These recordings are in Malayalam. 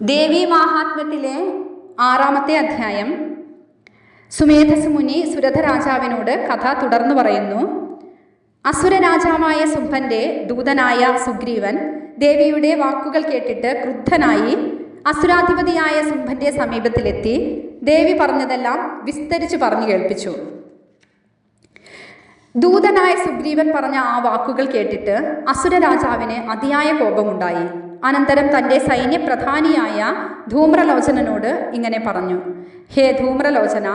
ദേവി മാഹാത്മ്യത്തിലെ ആറാമത്തെ അധ്യായം. സുമേധസ് മുനി സുരഥ രാജാവിനോട് കഥ തുടർന്നു പറയുന്നു. അസുര രാജാവായ സുംഭന്റെ ദൂതനായ സുഗ്രീവൻ ദേവിയുടെ വാക്കുകൾ കേട്ടിട്ട് ക്രുദ്ധനായി അസുരാധിപതിയായ സുംഭന്റെ സമീപത്തിലെത്തി ദേവി പറഞ്ഞതെല്ലാം വിസ്തരിച്ചു പറഞ്ഞു കേൾപ്പിച്ചു. ദൂതനായ സുഗ്രീവൻ പറഞ്ഞ ആ വാക്കുകൾ കേട്ടിട്ട് അസുര രാജാവിന് അതിയായ കോപമുണ്ടായി. അനന്തരം തന്റെ സൈന്യപ്രധാനിയായ ധൂമ്രലോചനനോട് ഇങ്ങനെ പറഞ്ഞു. ഹേ ധൂമ്രലോചന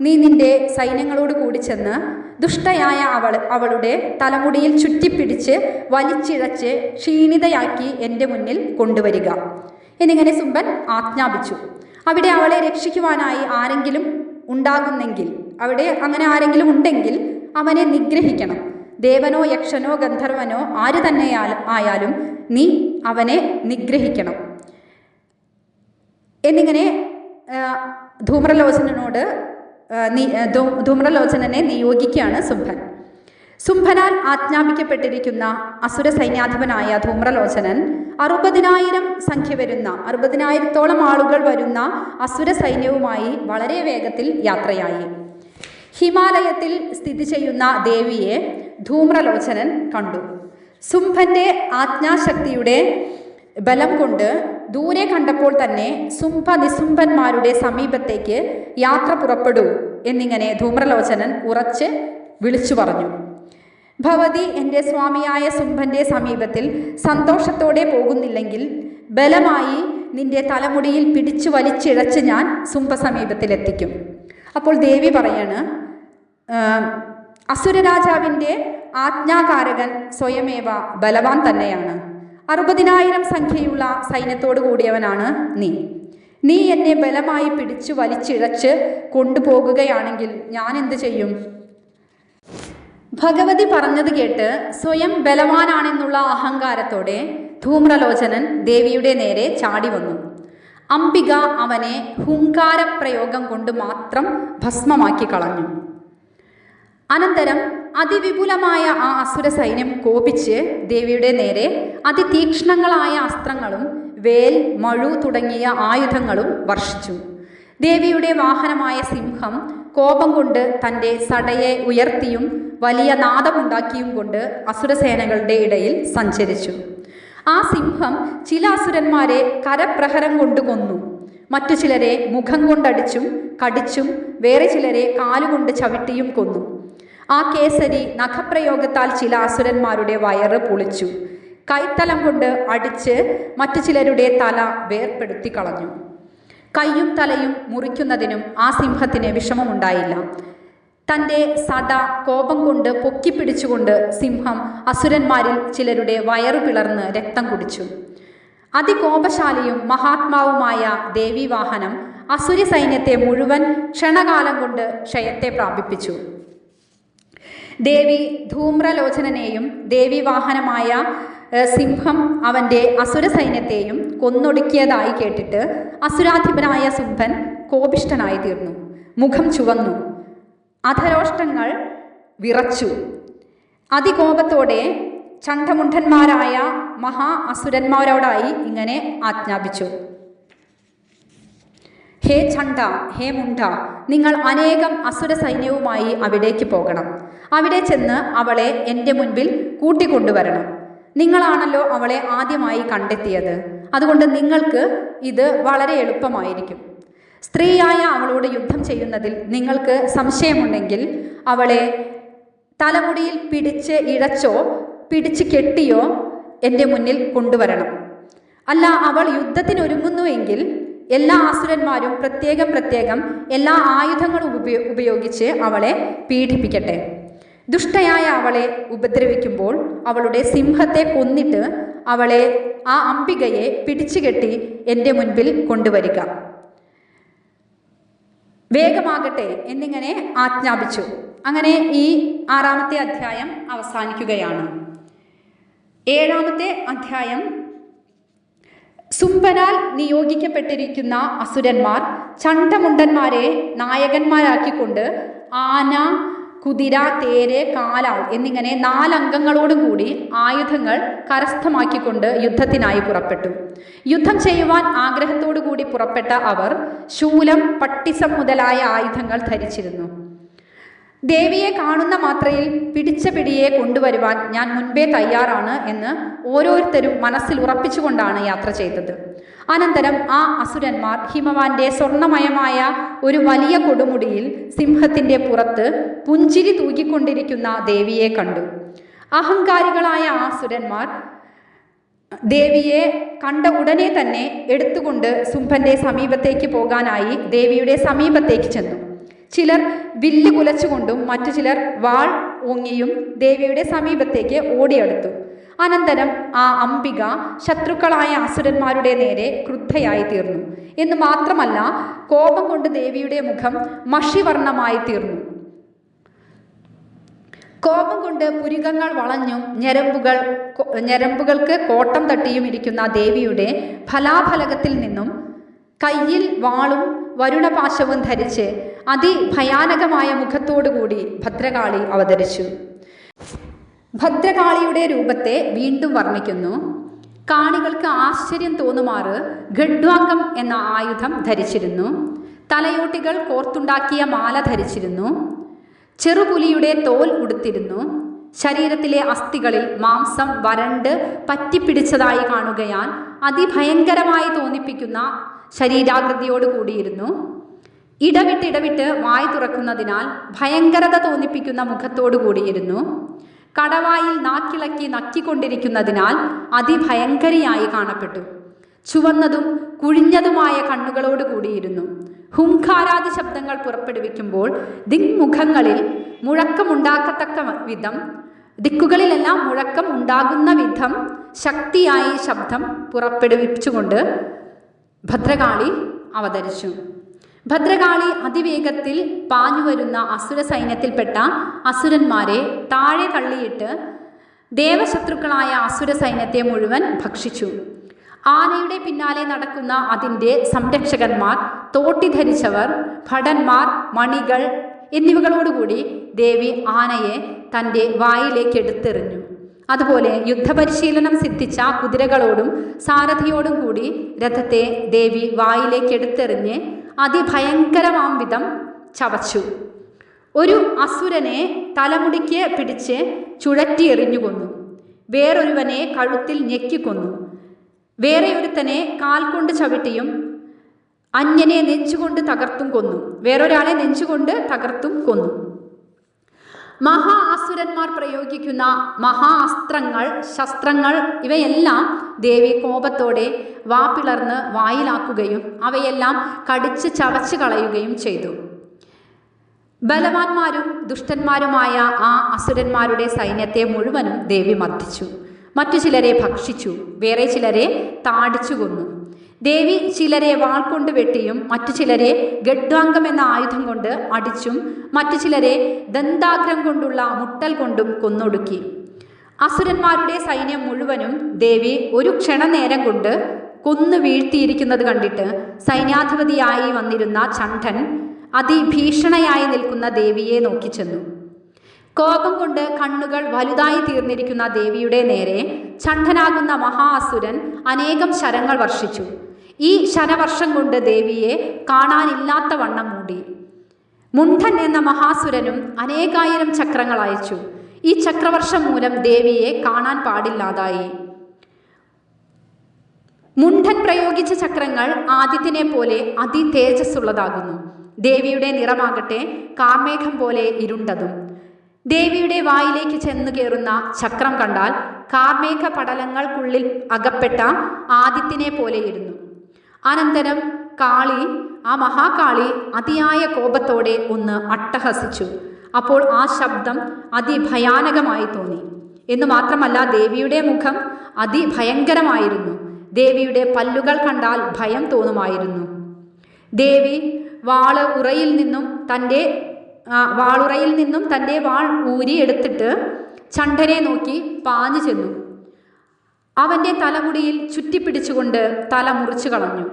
നീ നിന്റെ സൈന്യങ്ങളോട് കൂടി ചെന്ന് ദുഷ്ടയായ അവൾ അവളുടെ തലമുടിയിൽ ചുറ്റിപ്പിടിച്ച് വലിച്ചിഴച്ച് ക്ഷീണിതയാക്കി എന്റെ മുന്നിൽ കൊണ്ടുവരിക. എന്നിങ്ങനെ സുംബൻ ആജ്ഞാപിച്ചു. അവിടെ അവളെ രക്ഷിക്കുവാനായി ആരെങ്കിലും ഉണ്ടാകുന്നെങ്കിൽ അവിടെ അങ്ങനെ ആരെങ്കിലും ഉണ്ടെങ്കിൽ അവനെ നിഗ്രഹിക്കണം. ദേവനോ യക്ഷനോ ഗന്ധർവനോ ആര് തന്നെ ആയാലും നീ അവനെ നിഗ്രഹിക്കണം. എന്നിങ്ങനെ ധൂമ്രലോചനോട് ധൂമ്രലോചനനെ നിയോഗിക്കുകയാണ് സുംഭൻ. സുംഭനാൽ ആജ്ഞാപിക്കപ്പെട്ടിരിക്കുന്ന അസുര സൈന്യാധിപനായ ധൂമ്രലോചനൻ അറുപതിനായിരം സംഖ്യ വരുന്ന അറുപതിനായിരത്തോളം ആളുകൾ വരുന്ന അസുര സൈന്യവുമായി വളരെ വേഗത്തിൽ യാത്രയായി. ഹിമാലയത്തിൽ സ്ഥിതി ചെയ്യുന്ന ദേവിയെ ധൂമ്രലോചനൻ കണ്ടു. സുംഭന്റെ ആജ്ഞാശക്തിയുടെ ബലം കൊണ്ട് ദൂരെ കണ്ടപ്പോൾ തന്നെ സുംഭ നിസുംഭന്മാരുടെ സമീപത്തേക്ക് യാത്ര പുറപ്പെടൂ എന്നിങ്ങനെ ധൂമ്രലോചനൻ ഉറച്ച് വിളിച്ചു പറഞ്ഞു. ഭവതി എന്റെ സ്വാമിയായ സുംഭന്റെ സമീപത്തിൽ സന്തോഷത്തോടെ പോകുന്നില്ലെങ്കിൽ ബലമായി നിന്റെ തലമുടിയിൽ പിടിച്ചു വലിച്ചിഴച്ച് ഞാൻ സുംഭ സമീപത്തിലെത്തിക്കും. അപ്പോൾ ദേവി പറയാണ് അസുരരാജാവിന്റെ ആജ്ഞാകാരകൻ സ്വയമേവ ബലവാൻ തന്നെയാണ്. അറുപതിനായിരം സംഖ്യയുള്ള സൈന്യത്തോടു കൂടിയവനാണ് നീ. നീ എന്നെ ബലമായി പിടിച്ചു വലിച്ചിഴച്ച് കൊണ്ടുപോകുകയാണെങ്കിൽ ഞാൻ എന്ത് ചെയ്യും? ഭഗവതി പറഞ്ഞത് കേട്ട് സ്വയം ബലവാനാണെന്നുള്ള അഹങ്കാരത്തോടെ ധൂമ്രലോചനൻ ദേവിയുടെ നേരെ ചാടി വന്നു. അംബിക അവനെ ഹുങ്കാര പ്രയോഗം കൊണ്ട് മാത്രം ഭസ്മമാക്കി കളഞ്ഞു. അനന്തരം അതിവിപുലമായ ആ അസുര സൈന്യം കോപിച്ച് ദേവിയുടെ നേരെ അതിതീക്ഷ്ണങ്ങളായ അസ്ത്രങ്ങളും വേൽ മഴു തുടങ്ങിയ ആയുധങ്ങളും വർഷിച്ചു. ദേവിയുടെ വാഹനമായ സിംഹം കോപം കൊണ്ട് തന്റെ സടയെ ഉയർത്തിയും വലിയ നാദമുണ്ടാക്കിയും കൊണ്ട് അസുരസേനകളുടെ ഇടയിൽ സഞ്ചരിച്ചു. ആ സിംഹം ചില അസുരന്മാരെ കരപ്രഹരം കൊണ്ട് കൊന്നു. മറ്റു ചിലരെ മുഖം കൊണ്ടടിച്ചും കടിച്ചും വേറെ ചിലരെ കാലുകൊണ്ട് ചവിട്ടിയും കൊന്നു. ആ കേസരി നഖപ്രയോഗത്താൽ ചില അസുരന്മാരുടെ വയറ് പൊളിച്ചു. കൈത്തലം കൊണ്ട് അടിച്ച് മറ്റു ചിലരുടെ തല വേർപ്പെടുത്തി കളഞ്ഞു. കൈയും തലയും മുറിക്കുന്നതിനും ആ സിംഹത്തിന് വിഷമമുണ്ടായില്ല. തന്റെ സട കോപം കൊണ്ട് പൊക്കിപ്പിടിച്ചുകൊണ്ട് സിംഹം അസുരന്മാരിൽ ചിലരുടെ വയറു പിളർന്ന് രക്തം കുടിച്ചു. അതികോപശാലിയും മഹാത്മാവുമായ ദേവീവാഹനം അസുര സൈന്യത്തെ മുഴുവൻ ക്ഷണകാലം കൊണ്ട് ക്ഷയത്തെ പ്രാപിപ്പിച്ചു. ദേവി ധൂമ്രലോചനനെയും ദേവി വാഹനമായ സിംഹം അവന്റെ അസുര സൈന്യത്തെയും കൊന്നൊടുക്കിയതായി കേട്ടിട്ട് അസുരാധിപനായ സിംഹൻ കോപിഷ്ടനായി തീർന്നു. മുഖം ചുവന്നു. അധരോഷ്ടങ്ങൾ വിറച്ചു. അതികോപത്തോടെ ചണ്ഡമുണ്ഠന്മാരായ മഹാ അസുരന്മാരോടായി ഇങ്ങനെ ആജ്ഞാപിച്ചു. ഹേ ചണ്ട ഹേ മുണ്ട നിങ്ങൾ അനേകം അസുര സൈന്യവുമായി അവിടേക്ക് പോകണം. അവിടെ ചെന്ന് അവളെ എന്റെ മുൻപിൽ കൂട്ടിക്കൊണ്ടുവരണം. നിങ്ങളാണല്ലോ അവളെ ആദ്യമായി കണ്ടെത്തിയത്. അതുകൊണ്ട് നിങ്ങൾക്ക് ഇത് വളരെ എളുപ്പമായിരിക്കും. സ്ത്രീയായ അവളോട് യുദ്ധം ചെയ്യുന്നതിൽ നിങ്ങൾക്ക് സംശയമുണ്ടെങ്കിൽ അവളെ തലമുടിയിൽ പിടിച്ച് ഇഴച്ചോ പിടിച്ച് കെട്ടിയോ എന്റെ മുന്നിൽ കൊണ്ടുവരണം. അല്ല അവൾ യുദ്ധത്തിനൊരുങ്ങുന്നുവെങ്കിൽ എല്ലാ ആസുരന്മാരും പ്രത്യേകം പ്രത്യേകം എല്ലാ ആയുധങ്ങളും ഉപയോ ഉപയോഗിച്ച് അവളെ പീഡിപ്പിക്കട്ടെ. ദുഷ്ടയായ അവളെ ഉപദ്രവിക്കുമ്പോൾ അവളുടെ സിംഹത്തെ കൊന്നിട്ട് അവളെ ആ അംബികയെ പിടിച്ചുകെട്ടി എന്റെ മുൻപിൽ കൊണ്ടുവരിക. വേഗമാകട്ടെ എന്നിങ്ങനെ ആജ്ഞാപിച്ചു. അങ്ങനെ ഈ ആറാമത്തെ അധ്യായം അവസാനിക്കുകയാണ്. ഏഴാമത്തെ അധ്യായം സുംബനാൽ നിയോഗിക്കപ്പെട്ടിരിക്കുന്ന അസുരന്മാർ ചണ്ടമുണ്ടന്മാരെ നായകന്മാരാക്കിക്കൊണ്ട് ആന കുതിര തേര് കാലാൾ എന്നിങ്ങനെ നാലംഗങ്ങളോടും കൂടി ആയുധങ്ങൾ കരസ്ഥമാക്കിക്കൊണ്ട് യുദ്ധത്തിനായി പുറപ്പെട്ടു. യുദ്ധം ചെയ്യുവാൻ ആഗ്രഹത്തോടു കൂടി പുറപ്പെട്ട അവർ ശൂലം പട്ടിസം മുതലായ ആയുധങ്ങൾ ധരിച്ചിരുന്നു. ദേവിയെ കാണുന്ന മാത്രയിൽ പിടിച്ച പിടിയെ കൊണ്ടുവരുവാൻ ഞാൻ മുൻപേ തയ്യാറാണ് എന്ന് ഓരോരുത്തരും മനസ്സിൽ ഉറപ്പിച്ചുകൊണ്ടാണ് യാത്ര ചെയ്തത്. അനന്തരം ആ അസുരന്മാർ ഹിമവാന്റെ സ്വർണമയമായ ഒരു വലിയ കൊടുമുടിയിൽ സിംഹത്തിന്റെ പുറത്ത് പുഞ്ചിരി തൂക്കിക്കൊണ്ടിരിക്കുന്ന ദേവിയെ കണ്ടു. അഹങ്കാരികളായ ആ അസുരന്മാർ ദേവിയെ കണ്ട ഉടനെ തന്നെ എടുത്തുകൊണ്ട് സുംഭന്റെ സമീപത്തേക്ക് പോകാനായി ദേവിയുടെ സമീപത്തേക്ക് ചെന്നു. ചിലർ വില്ല് കുലച്ചുകൊണ്ടും മറ്റു ചിലർ വാൾ ഊങ്ങിയും ദേവിയുടെ സമീപത്തേക്ക് ഓടിയെടുത്തു. അനന്തരം ആ അംബിക ശത്രുക്കളായ അസുരന്മാരുടെ നേരെ ക്രുദ്ധയായി തീർന്നു എന്ന് മാത്രമല്ല കോപം കൊണ്ട് ദേവിയുടെ മുഖം മഷിവർണമായി തീർന്നു. കോപം കൊണ്ട് പുരികങ്ങൾ വളഞ്ഞും ഞരമ്പുകൾ ഞരമ്പുകൾക്ക് കോട്ടം തട്ടിയും ഇരിക്കുന്ന ദേവിയുടെ ഫലാഫലകത്തിൽ നിന്നും കയ്യിൽ വാളും വരുണപാശവും ധരിച്ച് അതിഭയാനകമായ മുഖത്തോടുകൂടി ഭദ്രകാളി അവതരിച്ചു. ഭദ്രകാളിയുടെ രൂപത്തെ വീണ്ടും വർണിക്കുന്നു. കാണികൾക്ക് ആശ്ചര്യം തോന്നുമാറ് ഖഡ്വാംഗം എന്ന ആയുധം ധരിച്ചിരുന്നു. തലയോട്ടികൾ കോർത്തുണ്ടാക്കിയ മാല ധരിച്ചിരുന്നു. ചെറുപുലിയുടെ തോൽ ഉടുത്തിരുന്നു. ശരീരത്തിലെ അസ്ഥികളിൽ മാംസം വരണ്ട് പറ്റിപ്പിടിച്ചതായി കാണുകയാൽ അതിഭയങ്കരമായി തോന്നിപ്പിക്കുന്ന ശരീരാകൃതിയോട് കൂടിയിരുന്നു. ഇടവിട്ട് ഇടവിട്ട് വായ് തുറക്കുന്നതിനാൽ ഭയങ്കരത തോന്നിപ്പിക്കുന്ന മുഖത്തോടു കൂടിയിരുന്നു. കടവായിൽ നാക്കിളക്കി നക്കിക്കൊണ്ടിരിക്കുന്നതിനാൽ അതിഭയങ്കരിയായി കാണപ്പെട്ടു. ചുവന്നതും കുഴിഞ്ഞതുമായ കണ്ണുകളോട് കൂടിയിരുന്നു. ഹുംഖാരാദി ശബ്ദങ്ങൾ പുറപ്പെടുവിക്കുമ്പോൾ ദിങ്മുഖങ്ങളിൽ മുഴക്കമുണ്ടാക്കത്തക്ക വിധം ദിക്കുകളിലെല്ലാം മുഴക്കം ഉണ്ടാകുന്ന വിധം ശക്തിയായി ശബ്ദം പുറപ്പെടുവിച്ചുകൊണ്ട് ഭദ്രകാളി അവതരിച്ചു. ഭദ്രകാളി അതിവേഗത്തിൽ പാഞ്ഞുവരുന്ന അസുര സൈന്യത്തിൽപ്പെട്ട അസുരന്മാരെ താഴെ തള്ളിയിട്ട് ദേവശത്രുക്കളായ അസുര സൈന്യത്തെ മുഴുവൻ ഭക്ഷിച്ചു. ആനയുടെ പിന്നാലെ നടക്കുന്ന അതിന്റെ സംരക്ഷകന്മാർ തോട്ടി ധരിച്ചവർ ഭടന്മാർ മണികൾ എന്നിവകളോടുകൂടി ദേവി ആനയെ തന്റെ വായിലേക്ക് എടുത്തെറിഞ്ഞു. അതുപോലെ യുദ്ധപരിശീലനം സിദ്ധിച്ച കുതിരകളോടും സാരഥിയോടും കൂടി രഥത്തെ ദേവി വായിലേക്ക് എടുത്തെറിഞ്ഞ് അതിഭയങ്കരമാം വിധം ചവച്ചു. ഒരു അസുരനെ തലമുടിക്ക് പിടിച്ച് ചുഴറ്റി എറിഞ്ഞു കൊന്നു. വേറൊരുവനെ കഴുത്തിൽ ഞെക്കിക്കൊന്നു വേറെ ഒരുത്തനെ കാൽ കൊണ്ട് ചവിട്ടിയും അന്യനെ നെഞ്ചുകൊണ്ട് തകർത്തും കൊന്നു. വേറൊരാളെ നെഞ്ചുകൊണ്ട് തകർത്തും കൊന്നു. മഹാ അസുരന്മാർ പ്രയോഗിക്കുന്ന മഹാ അസ്ത്രങ്ങൾ ശസ്ത്രങ്ങൾ ഇവയെല്ലാം ദേവി കോപത്തോടെ വാ പിളർന്ന് വായിലാക്കുകയും അവയെല്ലാം കടിച്ച് ചവച്ച് കളയുകയും ചെയ്തു. ബലവാന്മാരും ദുഷ്ടന്മാരുമായ ആ അസുരന്മാരുടെ സൈന്യത്തെ മുഴുവനും ദേവി മർദ്ദിച്ചു. മറ്റു ചിലരെ ഭക്ഷിച്ചു. വേറെ ചിലരെ താടിച്ചു കൊന്നു. ദേവി ചിലരെ വാൾ കൊണ്ട് വെട്ടിയും മറ്റു ചിലരെ ഗഡ്വാംഗം എന്ന ആയുധം കൊണ്ട് അടിച്ചും മറ്റു ചിലരെ ദന്താഗ്രം കൊണ്ടുള്ള മുട്ടൽ കൊണ്ടും കൊന്നൊടുക്കി. അസുരന്മാരുടെ സൈന്യം മുഴുവനും ദേവി ഒരു ക്ഷണനേരം കൊണ്ട് കൊന്നു വീഴ്ത്തിയിരിക്കുന്നത് കണ്ടിട്ട് സൈന്യാധിപതിയായി വന്നിരുന്ന ചണ്ഠൻ അതിഭീഷണയായി നിൽക്കുന്ന ദേവിയെ നോക്കിച്ചെന്നു. കോപം കൊണ്ട് കണ്ണുകൾ വലുതായി തീർന്നിരിക്കുന്ന ദേവിയുടെ നേരെ ചണ്ഡനാകുന്ന മഹാസുരൻ അനേകം ശരങ്ങൾ വർഷിച്ചു. ഈ ശരവർഷം കൊണ്ട് ദേവിയെ കാണാനില്ലാത്ത വണ്ണം മൂടി. മുണ്ഠൻ എന്ന മഹാസുരനും അനേകായിരം ചക്രങ്ങൾ അയച്ചു. ഈ ചക്രവർഷം മൂലം ദേവിയെ കാണാൻ പാടില്ലാതായി. മുണ്ഠൻ പ്രയോഗിച്ച ചക്രങ്ങൾ ആദിത്യനെ പോലെ അതി തേജസ്സുള്ളതാകുന്നു ദേവിയുടെ നിറമാകട്ടെ കാർമേഘം പോലെ ഇരുണ്ടതും. ദേവിയുടെ വായിലേക്ക് ചെന്നു കയറുന്ന ചക്രം കണ്ടാൽ കാർമേഘ പടലങ്ങൾക്കുള്ളിൽ അകപ്പെട്ട ആദിത്യനെ പോലെയിരുന്നു അനന്തരം കാളി ആ മഹാകാളി അതിയായ കോപത്തോടെ ഒന്ന് അട്ടഹസിച്ചു. അപ്പോൾ ആ ശബ്ദം അതിഭയാനകമായി തോന്നി. എന്ന് മാത്രമല്ല ദേവിയുടെ മുഖം അതിഭയങ്കരമായിരുന്നു. ദേവിയുടെ പല്ലുകൾ കണ്ടാൽ ഭയം തോന്നുമായിരുന്നു. ദേവി വാൾ ഉറയിൽ നിന്നും തന്റെ വാളുറയിൽ നിന്നും തന്റെ വാൾ ഊരി എടുത്തിട്ട് ചണ്ഡനെ നോക്കി പാഞ്ഞു ചെന്നു. അവന്റെ തലമുടിയിൽ ചുറ്റിപ്പിടിച്ചുകൊണ്ട് തല മുറിച്ചു കളഞ്ഞു.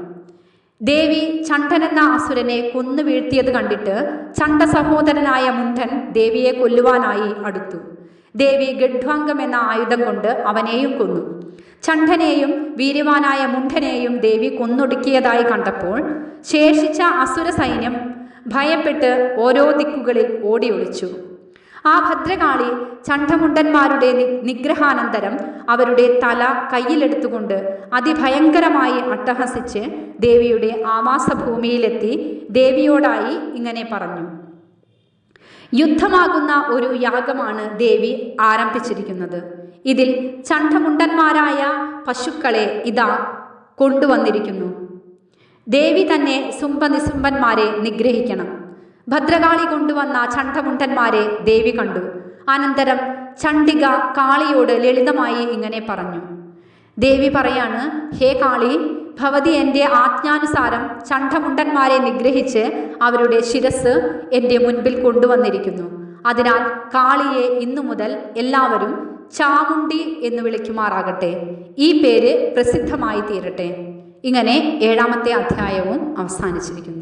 ദേവി ചണ്ഡനെന്ന അസുരനെ കൊന്നു വീഴ്ത്തിയത് കണ്ടിട്ട് ചണ്ഡ സഹോദരനായ മുണ്ഡൻ ദേവിയെ കൊല്ലുവാനായി അടുത്തു. ദേവി ഗഡ്വാംഗം എന്ന ആയുധം കൊണ്ട് അവനെയും കൊന്നു. ചണ്ഡനെയും വീര്യവാനായ മുണ്ടനെയും ദേവി കൊന്നൊടുക്കിയതായി കണ്ടപ്പോൾ ശേഷിച്ച അസുര സൈന്യം ഭയപ്പെട്ട് ഓരോ ദിക്കുകളിൽ ഓടി ഒളിച്ചു ആ ഭദ്രകാളി ചണ്ഡമുണ്ടന്മാരുടെ നിഗ്രഹാനന്തരം അവരുടെ തല കയ്യിലെടുത്തുകൊണ്ട് അതിഭയങ്കരമായി അട്ടഹസിച്ച് ദേവിയുടെ ആവാസഭൂമിയിലെത്തി ദേവിയോടായി ഇങ്ങനെ പറഞ്ഞു. യുദ്ധമാകുന്ന ഒരു യാഗമാണ് ദേവി ആരംഭിച്ചിരിക്കുന്നത്. ഇതിൽ ചണ്ഡമുണ്ടന്മാരായ പശുക്കളെ ഇതാ കൊണ്ടുവന്നിരിക്കുന്നു. ദേവി തന്നെ സുംബനിസുംബന്മാരെ നിഗ്രഹിക്കണം. ഭദ്രകാളി കൊണ്ടുവന്ന ചണ്ഡമുണ്ടന്മാരെ ദേവി കണ്ടു. അനന്തരം ചണ്ഡിക കാളിയോട് ലളിതമായി ഇങ്ങനെ പറഞ്ഞു. ദേവി പറയാണ് ഹേ കാളി ഭവതി എന്റെ ആജ്ഞാനുസാരം ചണ്ഡമുണ്ടന്മാരെ നിഗ്രഹിച്ച് അവരുടെ ശിരസ് എന്റെ മുൻപിൽ കൊണ്ടുവന്നിരിക്കുന്നു. അതിനാൽ കാളിയെ ഇന്നു മുതൽ എല്ലാവരും ചാമുണ്ടി എന്ന് വിളിക്കുമാറാകട്ടെ. ഈ പേര് പ്രസിദ്ധമായി തീരട്ടെ. ഇങ്ങനെ ഏഴാമത്തെ അധ്യായവും അവസാനിച്ചിരിക്കുന്നു.